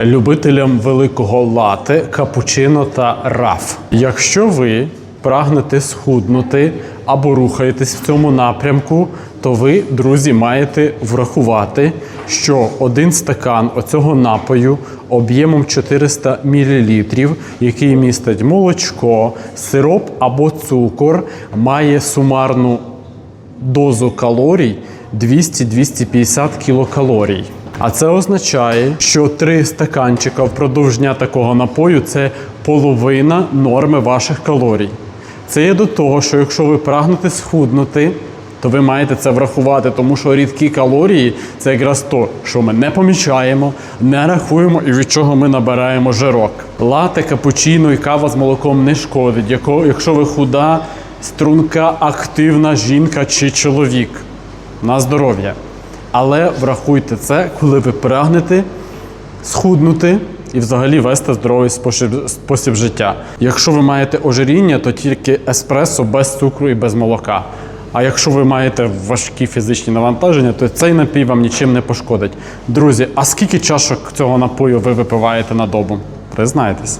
любителям великого лати, капучино та раф. Якщо ви прагнете схуднути або рухаєтесь в цьому напрямку, то ви, друзі, маєте врахувати, що один стакан оцього напою об'ємом 400 мл, який містить молочко, сироп або цукор, має сумарну дозу калорій 200-250 кілокалорій. А це означає, що три стаканчика впродовж дня такого напою це половина норми ваших калорій. Це є до того, що якщо ви прагнете схуднути, то ви маєте це врахувати, тому що рідкі калорії це якраз то, що ми не помічаємо, не рахуємо і від чого ми набираємо жирок. Лате, капучино і кава з молоком не шкодить, якщо ви худа, струнка, активна жінка чи чоловік. На здоров'я. Але врахуйте це, коли ви прагнете схуднути і взагалі вести здоровий спосіб, спосіб життя. Якщо ви маєте ожиріння, то тільки еспресо без цукру і без молока. А якщо ви маєте важкі фізичні навантаження, то цей напій вам нічим не пошкодить. Друзі, а скільки чашок цього напою ви випиваєте на добу? Признайтесь.